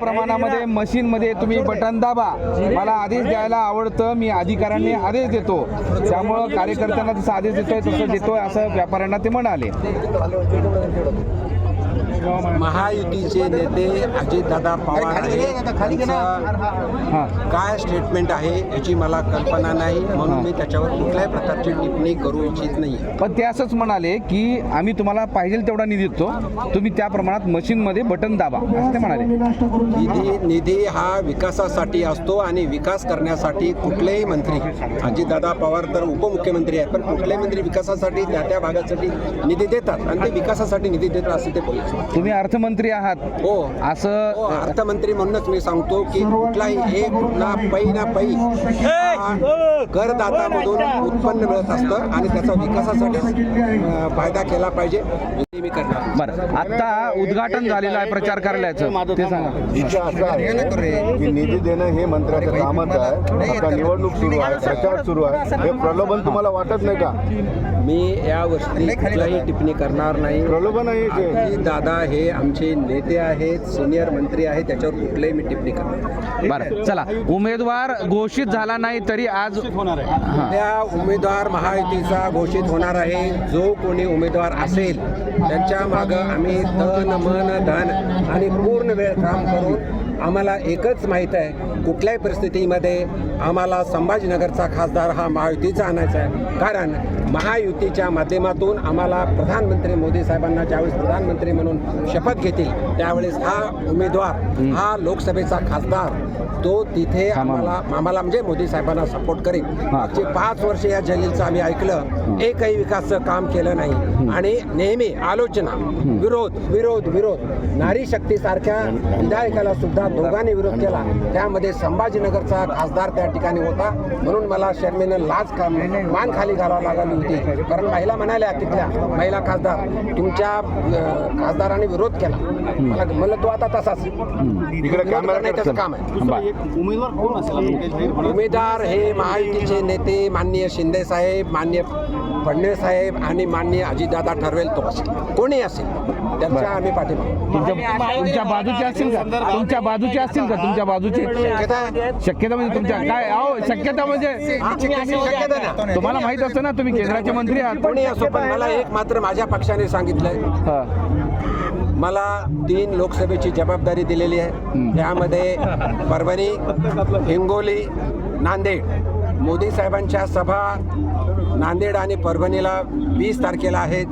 प्रमाणामध्ये मशीन मध्ये तुम्ही बटन दाबा. मला आदेश द्यायला आवडतं मी अधिकाऱ्यांनी आदेश देतो. त्यामुळं कार्यकर्त्यांना जसं आदेश देतोय तसं देतोय असं व्यापाऱ्यांना ते म्हणाले. महायुतीचे नेते अजितदादा पवार काय स्टेटमेंट आहे याची मला कल्पना नाही. म्हणून मी त्याच्यावर कुठल्याही प्रकारची टिप्पणी करू इच्छित नाही पण ते असंच म्हणाले की आम्ही तुम्हाला पाहिजे तेवढा निधी देतो. तुम्ही त्या प्रमाणात मशीनमध्ये बटन दाबा. असं ते म्हणाले. निधी निधी हा विकासासाठी असतो आणि विकास करण्यासाठी कुठलेही मंत्री अजितदादा पवार तर उपमुख्यमंत्री आहेत पण कुठलेही मंत्री विकासासाठी त्या त्या भागासाठी निधी देतात. आणि ते विकासासाठी निधी देतात असे ते बोलतात. तुम्ही अर्थमंत्री आहात. हो. असं हो अर्थमंत्री म्हणूनच मी सांगतो की कुठलाही एक ना पै ना पै हा करदातामधून उत्पन्न मिळत असतं आणि त्याचा विकासासाठी फायदा केला पाहिजे. मी करणार. बरं. आता उद्घाटन झालेलं आहे प्रचार कार्यालयाचं. ते सांगा. विषय असा आहे की निधी देणं हे मंत्र्याचं कामच आहे. आता निवडणूक सुरू आहे प्रचार सुरू आहे. हे प्रलोभन तुम्हाला वाटत नाही का? मी या वर्षी कुठलाही टिप्पणी करणार नाही. प्रलोभन आहे दादा हे आमचे नेते आहेत सिनियर मंत्री आहेत त्याच्यावर कुठलेही मी टिप्पणी करणार नाही. बरं चला. उमेदवार घोषित झाला नाही तरी आज हां. त्या उमेदवार महायुतीचा घोषित होणार आहे. जो कोणी उमेदवार असेल त्यांच्या मागं आम्ही तन मन धन आणि पूर्ण वेळ काम करून आम्हाला एकच माहीत आहे कुठल्याही परिस्थितीमध्ये आम्हाला संभाजीनगरचा खासदार हा महायुतीचा आणायचा आहे. कारण महायुतीच्या माध्यमातून आम्हाला प्रधानमंत्री मोदी साहेबांना ज्यावेळेस प्रधानमंत्री म्हणून शपथ घेतील त्यावेळेस हा उमेदवार हा लोकसभेचा खासदार तो तिथे आम्हाला आम्हाला म्हणजे मोदी साहेबांना सपोर्ट करेल. मागचे पाच वर्ष या जलीलचं आम्ही ऐकलं. एकही विकासचं काम केलं नाही. आणि नेहमी आलोचना विरोध विरोध विरोध. नारी शक्ती सारख्या विधायकाला सुद्धा दोघांनी विरोध केला. त्यामध्ये संभाजीनगरचा खासदार त्या ठिकाणी होता. म्हणून मला शर्मेनं लाज मान खाली घालावं लागली होती. कारण महिला म्हणाल्या तिथल्या महिला खासदार तुमच्या खासदाराने विरोध केला. मला म्हणलं तो आता तसाच. इकडे विरोध करणं हे त्याचं काम आहे उमेदवार हे महायुतीचे नेते माननीय शिंदे साहेब मान्य फडणवीस साहेब आणि माननीय अजितदादा ठरवेल तो असेल. कोणी असेल? त्यांच्या आम्ही पाठिंबा तुमच्या तुमच्या बाजूचे असतील का? तुमच्या बाजूचे असतील का? तुमच्या बाजूचे? शक्यता म्हणजे तुमच्या काय अहो शक्यता म्हणजे शक्यता ना तुम्हाला माहीत असतं ना तुम्ही केंद्राचे मंत्री आहात. कोणी असो पण मला एक मात्र माझ्या पक्षाने सांगितलंय. मला तीन लोकसभेची जबाबदारी दिलेली आहे. त्यामध्ये परभणी हिंगोली नांदेड. मोदी साहेबांच्या सभा नांदेड आणि परभणीला वीस तारखेला आहेत.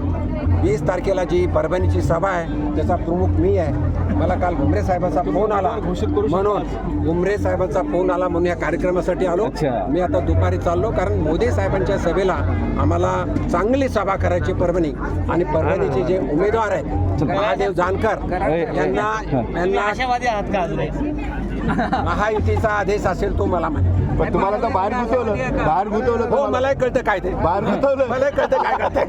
वीस तारखेला जी परभणीची सभा आहे त्याचा प्रमुख मी आहे. मला काल भुमरे साहेबांचा फोन आला. म्हणून भुमरे साहेबांचा फोन आला म्हणून या कार्यक्रमासाठी आलो. मी आता दुपारी चाललो कारण मोदी साहेबांच्या सभेला आम्हाला चांगली सभा करायची परभणी आणि परभणीचे जे उमेदवार आहेत महादेव जानकर यांना यांना महायुतीचा आदेश असेल तो मला माहिती पण तुम्हाला तर बाहेर घुसवलं बाहेर घुसवलं हो. मलाही कळतं काय ते. बाहेर घुसवलं मलाही कळतं काय करते